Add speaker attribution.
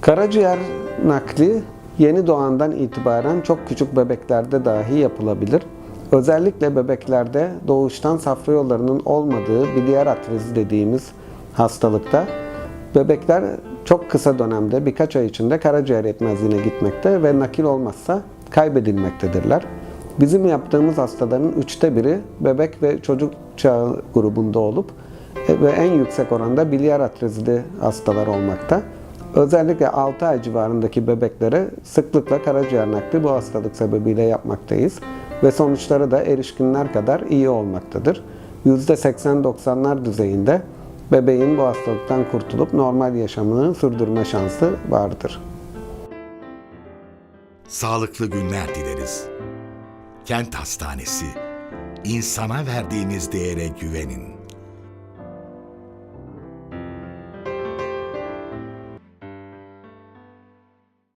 Speaker 1: Karaciğer nakli yeni doğandan itibaren çok küçük bebeklerde dahi yapılabilir. Özellikle bebeklerde doğuştan safra yollarının olmadığı biliyer atrezi dediğimiz hastalıkta bebekler çok kısa dönemde birkaç ay içinde karaciğer yetmezliğine gitmekte ve nakil olmazsa kaybedilmektedirler. Bizim yaptığımız hastaların üçte biri bebek ve çocuk çağı grubunda olup e, ve en yüksek oranda biliyer atrezili hastalar olmakta. Özellikle 6 ay civarındaki bebeklere sıklıkla karaciğer nakli bu hastalık sebebiyle yapmaktayız ve sonuçları da erişkinler kadar iyi olmaktadır. %80-90'lar düzeyinde bebeğin bu hastalıktan kurtulup normal yaşamını sürdürme şansı vardır.
Speaker 2: Sağlıklı günler dileriz. Kent Hastanesi. İnsana verdiğiniz değere güvenin.